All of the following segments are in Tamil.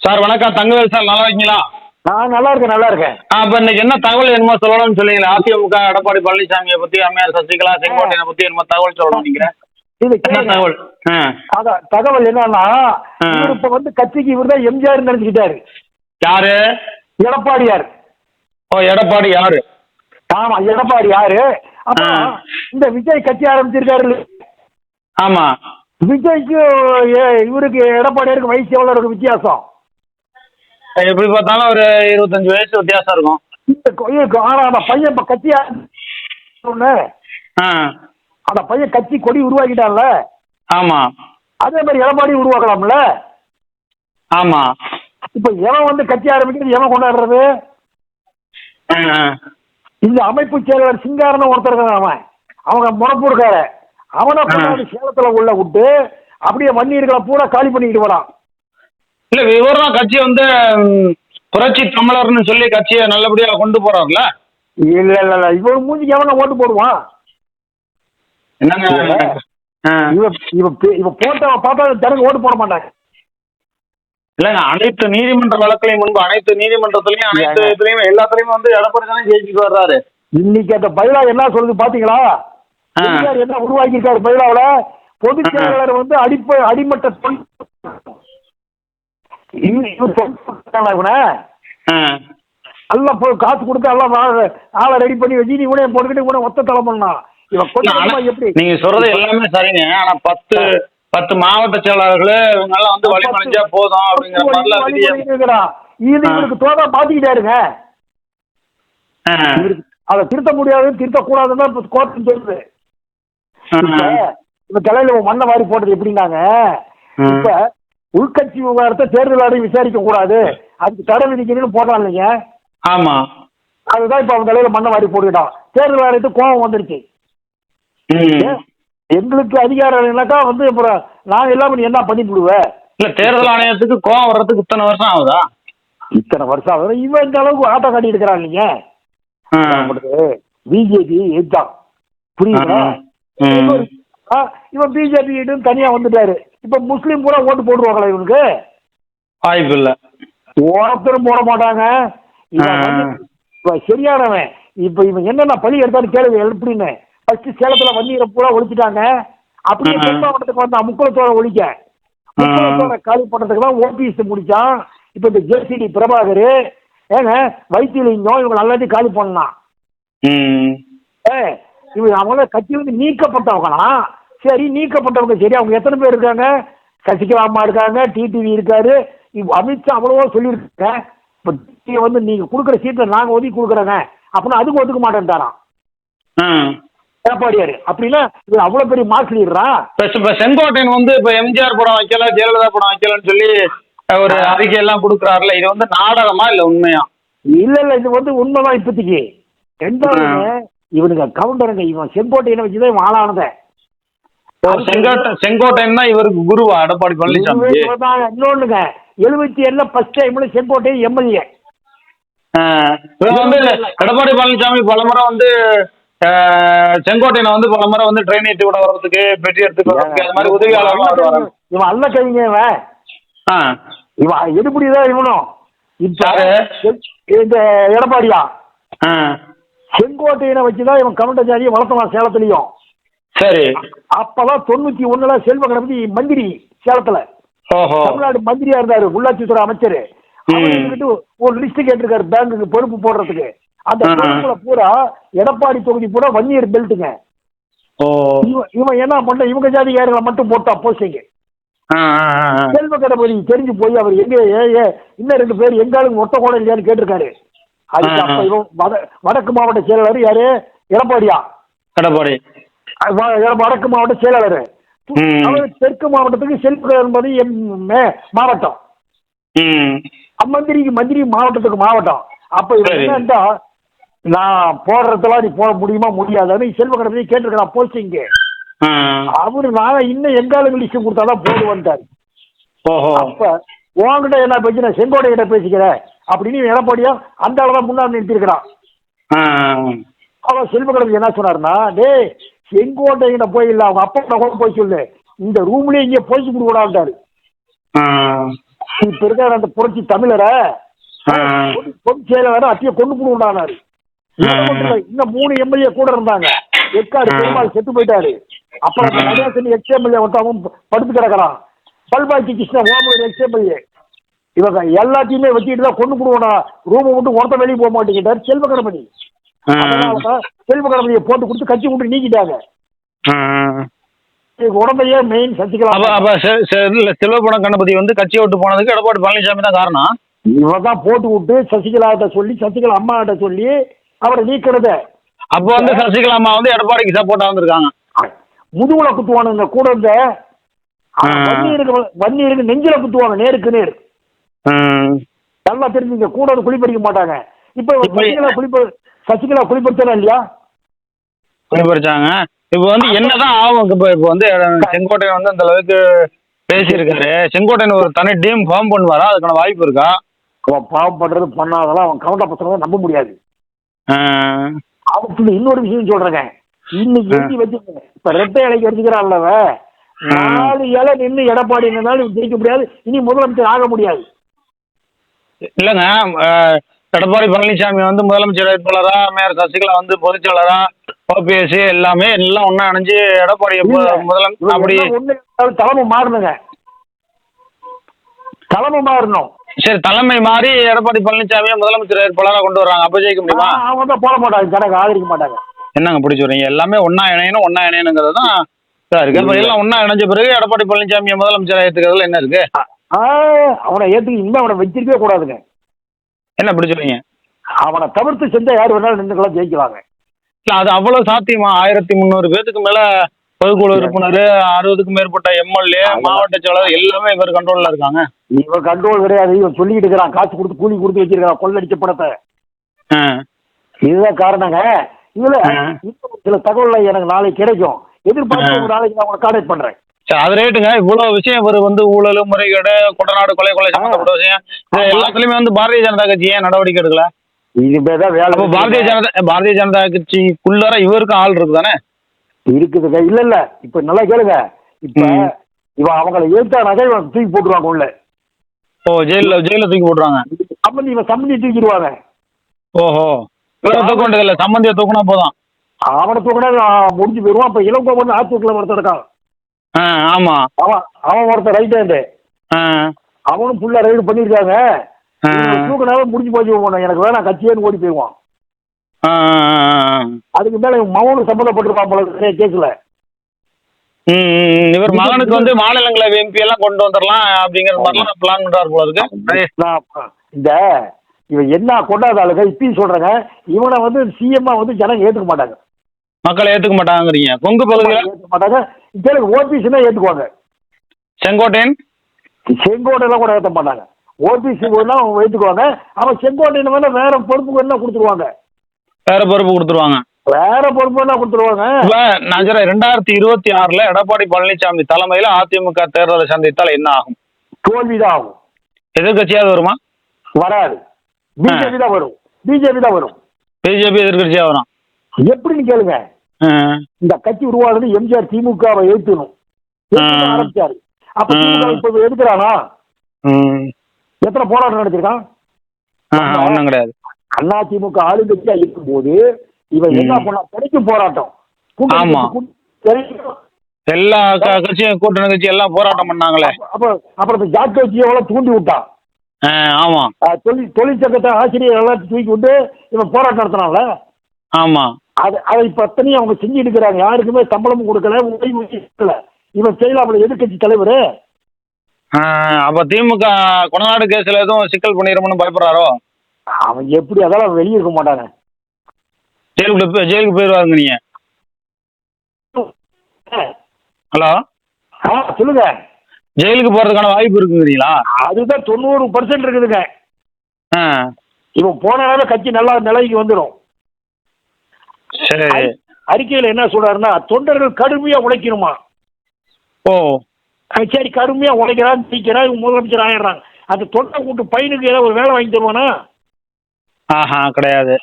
சார் வணக்கம். தங்கவேல் சார் நல்லா இருக்கீங்களா? நான் நல்லா இருக்கேன் நல்லா இருக்கேன். ஆ இப்போ இன்னைக்கு என்ன தகவல் என்னமோ சொல்லணும்னு சொன்னீங்களா அதிமுக எடப்பாடி பழனிசாமியை பத்தி அம்மையார் சசிகலா செங்கோட்டையனை பத்தி என்னமோ தகவல் சொல்லணும் நீங்க இது என்ன. தகவல்? ஆ. அதான் தகவல் என்னன்னா ஆ. இவர் இப்ப வந்து கட்சிக்கு இவர் தான் எம்ஜிஆர் நினைச்சுக்கிட்டாரு. யாரு? எடப்பாடியார். ஓ எடப்பாடி யாரு? ஆமா எடப்பாடி யாரு? ஆ. இந்த விஜய் கட்சி ஆரம்பிச்சிருக்காரு? ஆமா. விஜய்க்கு இவருக்கு எடப்பாடியாருக்கு வயசு எவ்வளவு இருக்கு வித்தியாசம்? எப்படி பார்த்தாலும் ஒரு இருபத்தஞ்சு வயசு வித்தியாசம் இருக்கும். ஆனா அந்த பையன் இப்ப ஆரம்பிச்ச ஆ அந்த பையன் கட்சி கொடி உருவாக்கிட்டான்ல. ஆமா. அதே மாதிரி எடப்பாடி உருவாக்கலாம்ல. ஆமா. இப்ப எவன் வந்து கட்சி ஆரம்பிக்கிறது எவன் கொண்டாடுறது. இந்த அமைப்பு செயலாளர் சிங்காரன்னு ஒருத்தர் அவன். அவங்க முறப்பூர்கார அவனை கொண்டாந்து சேலத்துல உள்ள விட்டு அப்படியே வன்னியர்களை பூரா காலி பண்ணிக்கிட்டு வரான் இல்ல இவர் தான் கட்சி வந்து புரட்சி தமிழர்னு சொல்லி கட்சியை நல்லபடியா கொண்டு போறாருல இல்ல இல்ல இல்ல. இவன் மூஞ்சிக்கு எவன ஓட்டு போடுவான்? என்னங்க. இவ இவ இவ போட்டவன் பார்த்தா ஜனங்க ஓட்டு போட மாட்டாங்க. இல்லங்க அனைத்து நீதிமன்ற வழக்குலையும் முன்பு அனைத்து நீதிமன்றத்திலையும் அனைத்து. இதுலயும் எல்லாத்துலயும் வந்து எடப்பாடி தானே ஜெயிச்சுட்டு வர்றாரு. இன்னைக்கு அந்த பைலா என்ன சொல்லுது பாத்தீங்களா? என்ன உருவாக்கி இருக்காரு பைலாவில? பொதுச் செயலாளர் வந்து அடிப்ப அடிமட்ட இவன். எல்லாம் போய் காசு கொடுத்து எல்லாம் ஆளை- ரெடி பண்ணி வச்சு நீ இவனே போட்டுக்கிட்டு இவனை ஒத்த தலை பண்ணான் இவன் கொஞ்சம் எப்படி? நீங்க சொல்றது எல்லாமே சரிங்க. ஆனா பத்து பத்து மாவட்ட செயலாளர்களே இவங்க எல்லாம் வந்து வழி மறைஞ்சா போதும் அப்படிங்கிற மாதிரிலாம். இது. இவருக்கு தோதா பாத்துக்கிட்டாருங்க. அதை திருத்த முடியாது திருத்தக்கூடாதுன்னு இப்ப கோர்ட்டு சொல்லுது. இப்ப தலையில மண்ணை வாரி போட்டது எப்படின்னாங்க. இப்ப உள்கட்சி விவகாரத்தை தேர்தல் ஆணையம் விசாரிக்க கூடாது. அதுக்கு தடை விதிக்கணும்னு போட்டான் இல்லைங்க ஆமா. அதுதான் இப்ப அவன் தலையில மண்ணை வாரி போட்டுக்கிட்டான். தேர்தல் ஆணையத்துக்கு கோபம் வந்துருச்சு. எங்களுக்கு அதிகாரம் இல்லைனாக்கா வந்து அப்புறம் நான் எல்லாம் நீ என்ன பண்ணி விடுவேன் இல்ல தேர்தல் ஆணையத்துக்கு கோவம் வர்றதுக்கு இத்தனை வருஷம் ஆகுதா? இத்தனை வருஷம் ஆகுது. இவன் இந்த அளவுக்கு ஆட்டம் காட்டி இருக்கிறான் நீங்க. பிஜேபி எதிர்த்தான் புரியுதா? இவன் பிஜேபி தனியா வந்துட்டாரு. இப்ப முஸ்லீம் கூட ஓட்டு போட்டுருவாங்களா இவனுக்கு? வாய்ப்பு இல்ல ஒருத்தரும் போட மாட்டாங்க. வந்து சரியானவன். இப்ப இவன் என்னென்ன பழி எடுத்தான்னு கேளுங்க எப்படின்னு ஃபர்ஸ்ட் சேலத்துல வன்னீரை பூரா ஒழிச்சிட்டாங்க. அப்படியே மாவட்டத்துக்கு வந்தான் முக்குளத்தோட ஒழிக்க. முக்குளத்தோட காலி பண்ணதுக்கு தான் ஓபிஎஸ் முடிச்சான். இப்ப இந்த ஜேசிடி பிரபாகர் ஏங்க வைத்தியலிங்கம் இவங்க எல்லாத்தையும் காலி பண்ணலாம். ஏ இவங்க அவங்க கட்சி வந்து நீக்கப்பட்டவங்களா? சரி நீக்கப்பட்டவங்க சரி அவங்க எத்தனை பேர் இருக்காங்க? சசிகலா அம்மா இருக்காங்க டிடிவி இருக்காரு. அமித்ஷா அவ்வளவோ சொல்லியிருக்காங்க. இப்போ நீங்க வந்து நீங்க கொடுக்குற சீட்டை நாங்க ஒதுக்கி கொடுக்குறோங்க. அப்படின்னா அதுக்கு ஒதுக்க மாட்டேன்ட்டாராம். ஆ. எடப்பாடியாரு. அப்படின்னா இவர் அவ்வளவு பெரிய மார்க் லீடரா? இப்ப செங்கோட்டையன் வந்து இப்ப எம்ஜிஆர் படம் வைக்கல ஜெயலலிதா படம் வைக்கலன்னு சொல்லி ஒரு அறிக்கை எல்லாம் கொடுக்குறாருல இது வந்து நாடகமா இல்ல உண்மையா? இல்ல இல்ல இது வந்து உண்மைதான் இப்போதைக்கு. ரெண்டாவது இவனுங்க கவுண்டருங்க இவன் செங்கோட்டையனை வச்சுதான் இவன் ஆளானதே. செங்கோட்டை செங்கோட்டையன் தான் இவருக்கு குருவா எடப்பாடி பழனிசாமி இன்னொன்னுங்க. எழுபத்தி ஏழுல ஃபர்ஸ்ட் டைம்ல செங்கோட்டையன் எம்எல்ஏ வந்து எடப்பாடி பழனிசாமி பலமுறை வந்து அஹ், செங்கோட்டையனை வந்து பலமுறை வந்து ட்ரெயின் ஏற்றி விட வர்றதுக்கு பெட்டி எடுத்துட்டு வர்றதுக்கு அது மாதிரி வருவாங்க இவன் அல்ல கவிங்க இவன். இவன் எடுபடிதான் இவனும். இப்ப? இந்த எடப்பாடியா? செங்கோட்டையனை வச்சுதான் இவன் கவுண்ட ஜாதியை வளர்த்தலாம் சேலத்துலயும். சரி. அப்பதான் தொண்ணூத்தி ஒண்ணுல செல்வ கணபதி மந்திரி சேலத்துல. தமிழ்நாடு மந்திரியா இருந்தாரு உள்ளாட்சித்துறை அமைச்சர். ஒரு லிஸ்ட் கேட்டிருக்காரு பேங்குக்கு பொறுப்பு போடுறதுக்கு. அந்த. பொறுப்புல பூரா எடப்பாடி தொகுதி பூரா வன்னியர் பெல்ட்டுங்க. இவன் என்ன பண்ண இவங்க ஜாதிகாரங்களை மட்டும் போட்டா போஸ்டிங்க. செல்வ கணபதி தெரிஞ்சு போய் அவர் எங்க ஏ ஏ இன்னும் ரெண்டு பேர் எங்க ஆளுங்க ஒத்த கூட இல்லையான்னு கேட்டிருக்காரு. அதுக்கு. அப்ப இவன் வட- வடக்கு மாவட்ட செயலாளர் யாரு? எடப்பாடியா. எடப்பாடி. வடக்கு மாவட்ட செயலாளர். தெற்கு மாவட்டத்துக்கு செல்வ கணபதி எம் மாவட்டம். மந்திரிக்கு மந்திரி மாவட்டத்துக்கு மாவட்டம். அப்ப. என்னண்டா நான் போடுறதெல்லாம் நீ போட முடியுமா முடியாதுன்னு செல்வ கணபதி கேட்டிருக்கிறான் போஸ்டிங்கு அவரு நான் இன்னும் எங்க ஆளுங்க லிஸ்ட் கொடுத்தாதான் போடுவேன்ட்டாரு அப்ப உன்கிட்ட என்ன பேசி நான் செங்கோட்டை கிட்ட பேசிக்கிறேன் அப்படின்னு எடப்பாடியா அந்த ஆளு தான் முன்னாடி நிறுத்திருக்கிறான் அவன் செல்வகணபதி என்ன சொன்னாருன்னா டேய் செங்கோட்டை கிட்ட போய் இல்ல அவங்க அப்பா கூட போய் சொல்லு. இந்த ரூம்லயே இங்கே போய் கொடுக்கூடாண்டாரு இப்ப இருக்கிற அந்த புரட்சி தமிழரை ஆ. பொதுச் செயலாளர் அத்திய கொண்டு போடுண்டானாரு இன்னும் மூணு எம்எல்ஏ கூட இருந்தாங்க. எக்காடு. பெருமாள் செத்து போயிட்டாரு. அப்புறம் நடேசன் எக்ஸ் எம்எல்ஏ ஒருத்தவன் படுத்து கிடக்குறான். பல்பாக்கி கிருஷ்ணன் ஓமலூர் எக்ஸ் எம்எல்ஏ இவங்க எல்லாத்தையுமே வச்சுட்டு தான் கொண்டு போடுவோம்டா ரூமை விட்டு ஒருத்த வெளியே போக மாட்டேங்கிட்டார் செல்வ கணபதி. ஆ. அதனாலதான் செல்வ கணபதியை போட்டு கொடுத்து கட்சி விட்டு நீக்கிட்டாங்க. உடம்பையே மெயின் சசிகலா அப்ப அப்ப செ- செ- இல்ல, செல்வபுரம் கணபதி வந்து கட்சியை விட்டு போனதுக்கு எடப்பாடி பழனிசாமி தான் காரணம். இவன் தான் போட்டு விட்டு சசிகலாட்ட சொல்லி சசிகலா அம்மாட்ட சொல்லி அவரை நீக்கிறத. அப்ப வந்து சசிகலா அம்மா வந்து எடப்பாடிக்கு சப்போர்ட்டா வந்திருக்காங்க. முதுகுல குத்துவானுங்க கூட இருந்த. ஆ. வன்னியருக்கு வன்னியருக்கு நெஞ்சில குத்துவாங்க நேருக்கு நேர். நல்லா தெரிஞ்சுங்க கூட வந்து குளிப்பறிக்க மாட்டாங்க. இப்ப சசிகலா குளிப்ப சசிகலா குளிப்படுத்தலாம் இல்லையா? பறிச்சாங்க இப்ப வந்து என்னதான் ஆகும்? இப்ப இப்ப வந்து செங்கோட்டையன் வந்து அந்த அளவுக்கு பேசியிருக்காரு. செங்கோட்டையன் ஒரு தனி டீம் ஃபார்ம் பண்ணுவாரா? அதுக்கான வாய்ப்பு இருக்கா? அவன் பாவம் பண்றது பண்ணாதெல்லாம் அவன் கவுண்டா பசங்க நம்ப முடியாது. ஆ. அவனுக்கு இன்னொரு விஷயம் சொல்றேங்க இன்னைக்கு. எழுதி வச்சுக்கோங்க இப்ப ரெட்டை இலைக்கு எடுத்துக்கிறான்லவ. நாலு இலை நின்று எடப்பாடி நின்னாலும் ஜெயிக்க முடியாது. இனி முதலமைச்சர் ஆக முடியாது. இல்லங்க எடப்பாடி பழனிசாமி வந்து முதலமைச்சர் வேட்பாளரா மேயர் சசிகலா வந்து பொதுச்செயலரா ஓபிஎஸ் எல்லாமே எல்லாம் ஒண்ணா இணைஞ்சு எடப்பாடி. முதலம் அப்படி தலைமை மாறணுங்க. தலைமை மாறணும். சரி தலைமை மாறி எடப்பாடி பழனிசாமியை முதலமைச்சர் வேட்பாளரா கொண்டு வர்றாங்க. அப்ப ஜெயிக்க முடியுமா? அவங்க தான் போட மாட்டாங்க. ஜனங்க ஆதரிக்க மாட்டாங்க. என்னங்க பிடிச்சி வரீங்க எல்லாமே ஒண்ணா இணையணும் ஒண்ணா இணையணுங்கிறது தான் இருக்கு. அப்ப எல்லாம் ஒண்ணா இணைஞ்ச பிறகு எடப்பாடி பழனிசாமியை முதலமைச்சர் ஏத்துக்கிறதுல என்ன இருக்கு? அவனை ஏத்துக்கு இனிமே அவனை வச்சிருக்கவே கூடாதுங்க. என்ன பிடிச்சி வரீங்க அவனை தவிர்த்து செஞ்சா யார் வேணாலும் நின்றுக்கலாம் ஜெயிக்கலாங்க இல்ல அது அவ்வளவு சாத்தியமா? ஆயிரத்தி முந்நூறு பேத்துக்கு மேல பொதுக்குழு உறுப்பினர் அறுபதுக்கும் மேற்பட்ட எம்எல்ஏ மாவட்ட செயலாளர் எல்லாமே இவர் கண்ட்ரோல்ல இருக்காங்க. இவன் கண்ட்ரோல் கிடையாது. இவன் சொல்லிக்கிட்டு இருக்கிறான். காசு கொடுத்து கூலி கொடுத்து வச்சிருக்கான் கொள்ளடிச்ச பணத்தை. ஆ. இதுதான் காரணங்க. இதுல சில தகவல் எனக்கு நாளைக்கு கிடைக்கும். எதிர்பார்த்து நாளைக்கு நான் உங்களை கான்டாக்ட் பண்றேன். சரி அது ரேட்டுங்க இவ்வளவு விஷயம் இவர் வந்து ஊழல் முறைகேடு கொடநாடு கொலை கொலை சம்பந்தப்பட்ட விஷயம். இது எல்லாத்துலயுமே வந்து பாரதிய ஜனதா கட்சி ஏன் நடவடிக்கை எடுக்கல? இதுமே தான் அப்ப வேலை பாரதிய ஜனதா பாரதிய ஜனதா கட்சிக்குள்ளார இவருக்கும் ஆள் இருக்குதானே? இருக்குதுங்க. இல்ல இல்ல. இப்ப நல்லா கேளுங்க. இப்ப ம். இவன் அவங்களை ஏத்தானாக்க இவன் தூக்கி போட்டுருவாங்க உள்ள. ஓ ஜெயில ஜெயில தூக்கி போடுறாங்க சம்பந்தி இவன் சம்பந்தி தூக்கிடுவாங்க ஓஹோ. இவரை தூக்க வேண்டியது இல்ல. சம்பந்தியை தூக்குனா போதும். அவனை தூக்கினா முடிஞ்சு போயிடுவான். இப்ப இளங்கோ வந்து ஆத்தூக்கில் ஒருத்தர் இருக்கான் ஆ ஆமா. அவன் அவன் ஒருத்தர் ரைட் ஹேண்டு ஆ. அவனும் ஃபுல்லா ரைடு பண்ணியிருக்காங்க. தூக்கினாவே முடிஞ்சு போச்சு போனோம் எனக்கு வேணாம் கட்சியேன்னு ஓடி போயிடுவான். அதுக்கு மேல மகனும் சம்மந்தப்பட்டிருப்பான் போல கேஸ்ல. இவர் மகனுக்கு வந்து மாநிலங்களவை எம்பி எல்லாம் கொண்டு வந்துடலாம் அப்படிங்கிற மாதிரிலாம் பிளான் பண்றாரு போல இருக்கு. இந்த இவன் என்ன கொண்டாத ஆளுங்க இப்பயும் சொல்றேங்க. இவனை வந்து சிஎம்மா வந்து ஜனங்க ஏத்துக்க மாட்டாங்க. மக்கள் ஏத்துக்க மாட்டாங்கறீங்க கொங்கு பகுதியில்? ஏத்துக்க மாட்டாங்க கேளுங்க ஓபிசி தான் ஏத்துக்குவாங்க. செங்கோட்டையன்? செங்கோட்டையெல்லாம் கூட ஏற்ற மாட்டாங்க. ஓபிசி அவங்க ஏத்துக்குவாங்க. அவன் செங்கோட்டையன் வேணா வேற பொறுப்பு வேணா கொடுத்துருவாங்க. வேற பொறுப்பு கொடுத்துருவாங்க. வேற பொறுப்பு வேணா கொடுத்துருவாங்க. நான் சொல்றேன் ரெண்டாயிரத்தி இருபத்தி ஆறுல எடப்பாடி பழனிசாமி தலைமையில அதிமுக தேர்தலை சந்தித்தால் என்ன ஆகும்? தோல்விதான் ஆகும். எதிர்கட்சியாவது வருமா? வராது. பிஜேபி தான் வரும். பிஜேபி தான் வரும். பிஜேபி எதிர்கட்சியா வரும்? எப்படின்னு கேளுங்க. இந்த கட்சி உருவானது எம்ஜிஆர் திமுகவை எழுத்தணும். ஆரம்பிச்சாரு. அப்ப. திமுக இப்ப எடுக்கிறானா. எத்தனை போராட்டம் நடத்திருக்கான்? ஒண்ணும் கிடையாது. அண்ணா திமுக ஆளுங்கட்சியா இருக்கும்போது இவன் என்ன. பண்ணா? கிடைக்கும் போராட்டம். ஆமா. எல்லா கட்சியும் கூட்டணி கட்சி எல்லாம் போராட்டம் பண்ணாங்களே. அப்ப அப்புறம் இந்த ஜாக் கட்சி எவ்வளவு தூண்டி விட்டான்? ஆமா. தொழில் தொழிற்சங்கத்தை ஆசிரியர் எல்லாம் தூக்கி விட்டு இவன் போராட்டம் நடத்தினான்ல? ஆமா. அது அதை இப்ப அத்தனையும் அவங்க செஞ்சுட்டு இருக்கிறாங்க. யாருக்குமே சம்பளமும் கொடுக்கல ஓய்வு கொடுக்கல இவன் செய்யலாம்ல எதிர்கட்சி தலைவர்? அப்ப திமுக கொடநாடு கேஸ்ல எதுவும் சிக்கல் பண்ணிடுமோன்னு பயப்படுறாரோ? அவன் எப்படி அதெல்லாம் வெளியே இருக்க மாட்டாங்க ஜெயிலுக்கு போய்- ஜெயிலுக்கு போயிடுவாருங்க நீங்க. ஹலோ? ஆ, சொல்லுங்க. ஜெயிலுக்கு போறதுக்கான வாய்ப்பு இருக்குங்கிறீங்களா? அதுதான் தொண்ணூறு பர்சன்ட் இருக்குதுங்க. இவன் போனாலே கட்சி நல்லா நிலைக்கு வந்துடும் சரி அறிக்கையில் என்ன சொல்றாருன்னா தொண்டர்கள் கடுமையா உழைக்கணுமா? ஓ. சரி கடுமையா உழைக்கிறான் ஜெயிக்கிறான் இவன் முதலமைச்சர் ஆயிடுறாங்க அந்த தொண்டை கூட்டு பையனுக்கு ஏதாவது ஒரு வேலை வாங்கி தருவானா? ஆஹா கிடையாது.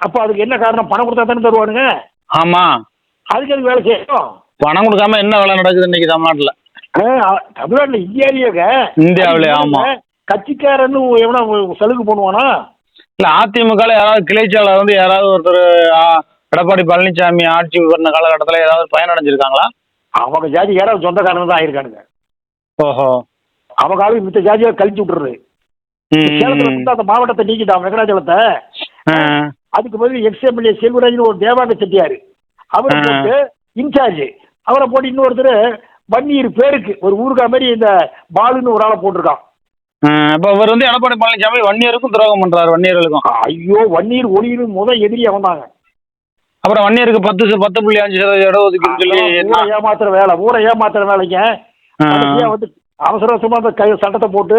அப்ப அதுக்கு என்ன காரணம்? பணம் கொடுத்தா தானே தருவானுங்க? ஆமா. அதுக்கு அது வேலை செய்யணும்? பணம் கொடுக்காம என்ன வேலை நடக்குது இன்னைக்கு தமிழ்நாட்டுல? தமிழ்நாட்டுல இந்தியாவிலேங்க இந்தியாவிலே, ஆமா. கட்சிக்காரன்னு எவனா சலுகை பண்ணுவானா? இல்ல அதிமுக யாராவது கிளைச்சாளர் வந்து யாராவது ஒருத்தர் எடப்பாடி பழனிசாமி ஆட்சி பண்ண காலகட்டத்தில் ஏதாவது பயனடைஞ்சிருக்காங்களா? அவங்க ஜாதி யாராவது சொந்தக்காரங்க தான் ஆயிருக்கானுங்க. ஓஹோ. அவங்க ஆளு மித்த ஜாதியை கழிச்சு விட்டுறது. சேலத்துல வந்து அந்த மாவட்டத்தை நீக்கிட்டான் வெங்கடாச்சலத்தை ஆ, அதுக்கு பதில் எக்ஸ் எம்எல்ஏ செல்வராஜன் ஒரு தேவாங்க செட்டியார். அவரை. போட்டு இன்சார்ஜ். அவரை போட்டு இன்னொருத்தர் வன்னியர் பேருக்கு ஒரு ஊருக்கா மாதிரி இந்த பாலுன்னு ஒரு ஆளை போட்டிருக்கான். இப்ப இவர் வந்து எடப்பாடி பழனிசாமி வன்னியருக்கும் துரோகம் பண்றாரு வன்னியர்களுக்கும். ஐயோ வன்னியர் ஒளியிரு முத எதிரி வந்தாங்க அப்புறம் வன்னியருக்கு பத்து பத்து புள்ளி அஞ்சு சதவீத இடஒதுக்கீடு சொல்லி ஏமாத்துற வேலை ஊரை ஏமாத்துற வேலைங்க. வந்து அவசர அவசரமா அந்த கை சட்டத்தை போட்டு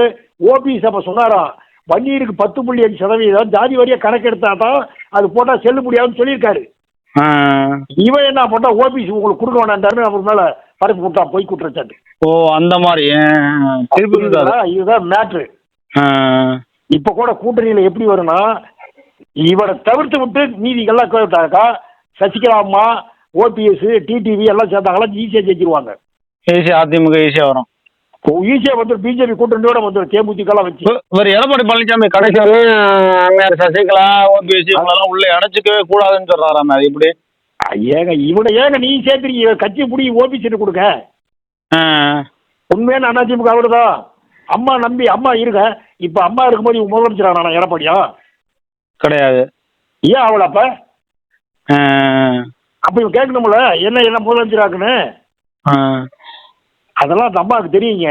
ஓபிஎஸ் அப்ப சொன்னாராம் வன்னியருக்கு பத்து புள்ளி அஞ்சு சதவீதம் ஜாதி வாரியா கணக்கெடுத்தா தான் அது போட்டா செல்ல முடியாதுன்னு சொல்லியிருக்காரு. இவன் என்ன போட்டா ஓபிஎஸ் உங்களுக்கு கொடுக்க வேண்டாம்னு அவர் மேல. பரப்பி விட்டான் போய் குற்றச்சாட்டு ஓ அந்த மாதிரி திருப்பி இதுதான் மேட்ரு இப்ப கூட கூட்டணியில எப்படி வரும்னா இவரை தவிர்த்து விட்டு மீதிகள்லாம் கேட்டாக்கா சசிகலா அம்மா ஓபிஎஸ் டிடிவி எல்லாம் சேர்ந்தாங்களா ஈஸியா ஜெயிச்சிருவாங்க. ஈஸியா அதிமுக ஈஸியா வரும். ஈஸியா வந்து பிஜேபி கூட்டணியோட வந்து தேமுதிகலாம் வச்சு. இவ- இவர் எடப்பாடி பழனிசாமி கடைசி அம்மையார் சசிகலா ஓபிஎஸ் இவங்களெல்லாம் உள்ள அடைச்சிக்கவே கூடாதுன்னு சொல்றாராமே அது இப்படி ஏங்க இவனை ஏங்க நீ சேர்த்துறீங்க கட்சி புடி ஓபிஎஸ் கொடுக்க? உண்மையான அதிமுக அவருதான் அம்மா நம்பி அம்மா இருக்க இப்ப அம்மா இருக்கும்போது இவன் முதலமைச்சர் ஆனா எடப்பாடியா? கிடையாது. ஏன் அவள அப்ப? அப்ப இவன் கேட்கணும்ல என்ன என்ன முதலமைச்சர் ஆக்குன்னு. அதெல்லாம் அந்த அம்மாவுக்கு தெரியுங்க.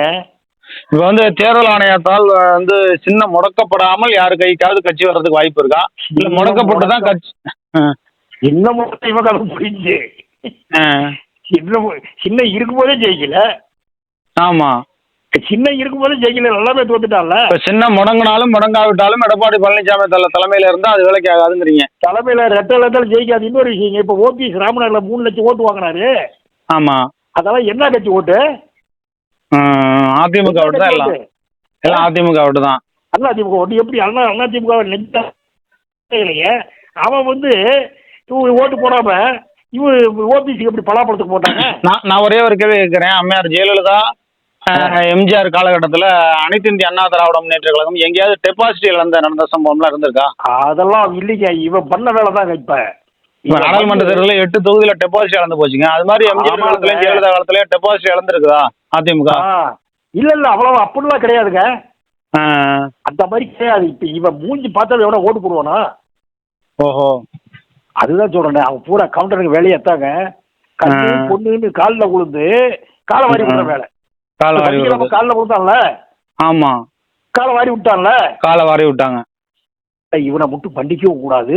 இப்ப வந்து தேர்தல் ஆணையத்தால் வந்து சின்னம் முடக்கப்படாமல் யாரு கைக்காவது கட்சி வர்றதுக்கு வாய்ப்பு இருக்கா? இல்ல முடக்கப்பட்டு தான் கட்சி இன்னமும் கதை புரிஞ்சு. இன்னமும் சின்ன இருக்கும்போதே ஜெயிக்கல. ஆமா. சின்ன இருக்கும்போதே ஜெயிக்கல எல்லாமே தோத்துட்டான்ல. சின்னம் முடங்கினாலும் முடங்காவிட்டாலும் எடப்பாடி பழனிசாமி தல தலைமையில இருந்தா அது வேலைக்கு ஆகாதுங்கிறீங்க. தலைமையில ரெட்டை லட்சம் ஜெயிக்காது. இன்னொரு விஷயம் இப்ப ஓபிஎஸ் ராமநாதர்ல மூணு லட்சம் ஓட்டு வாங்கினாரு. ஆமா. அதெல்லாம் என்ன கட்சி ஓட்டு? அதிமுக விட்டு தான் எல்லாம். எல்லாம் அதிமுக விட்டு தான். அண்ணா திமுக ஓட்டு. எப்படி அண்ணா அண்ணா திமுக நெஞ்சா இல்லைங்க அவன் வந்து இவங்க ஓட்டு போடாம இவன் ஓபிசிக்கு எப்படி பலாப்பழத்துக்கு போட்டாங்க? நான் நான் ஒரே ஒரு கேள்வி கேட்கிறேன். அம்மையார் ஜெயலலிதா எம்ஜிஆர் காலகட்டத்துல அனைத்து இந்திய அண்ணா திராவிட முன்னேற்ற கழகம் எங்கேயாவது டெபாசிட் இழந்த நடந்த சம்பவம்லாம் இருந்திருக்கா? அதெல்லாம் இல்லைங்க. இவன் பண்ண வேலை தாங்க இப்ப. இப்ப நாடாளுமன்ற தேர்தலில் எட்டு தொகுதியில டெபாசிட் இழந்து போச்சுங்க. அது மாதிரி எம்ஜிஆர். காலத்துலயும் ஜெயலலிதா காலத்துலயும் டெபாசிட் இழந்திருக்குதா அதிமுக? இல்ல இல்ல. அவ்வளவு அப்படிலாம் கிடையாதுங்க. அந்த மாதிரி கிடையாது. இப்ப இவன் மூஞ்சி பார்த்தா எவனா ஓட்டு போடுவானா? ஓஹோ. அதுதான் சொல்றேன். அவன் பூரா கவுண்டருக்கு வேலையை எத்தாங்க கண்ணு. பொண்ணுன்னு காலில் விழுந்து காலை வாரி விடுற வேலை. காலை வாரி காலில் விழுந்தான்ல ஆமா. காலை வாரி விட்டான்ல? காலை வாரி விட்டாங்க. இவனை மட்டும் பண்டிக்கவும் கூடாது.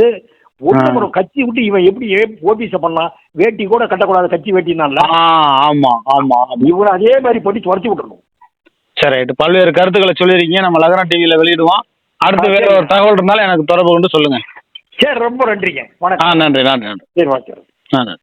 ஒருத்தவங்க கட்சி விட்டு இவன் எப்படி ஓபிஎஸ் பண்ணலாம்? வேட்டி கூட கட்டக்கூடாது கட்சி வேட்டினால ஆமா ஆமா இவனை அதே மாதிரி பண்ணி துரத்தி விட்டுறணும். சரி ரைட்டு. பல்வேறு கருத்துக்களை சொல்லியிருக்கீங்க. நம்ம லக்னா டிவியில வெளியிடுவோம். அடுத்து வேற. ஒரு தகவல் இருந்தாலும் எனக்கு தொடர்பு கொண்டு சொல்லுங்க. சரி ரொம்ப நன்றிங்க. ஆ வணக்கம் நன்றி நன்றி நன்றி. சரி வச்சுறேன். ஆ நன்றி.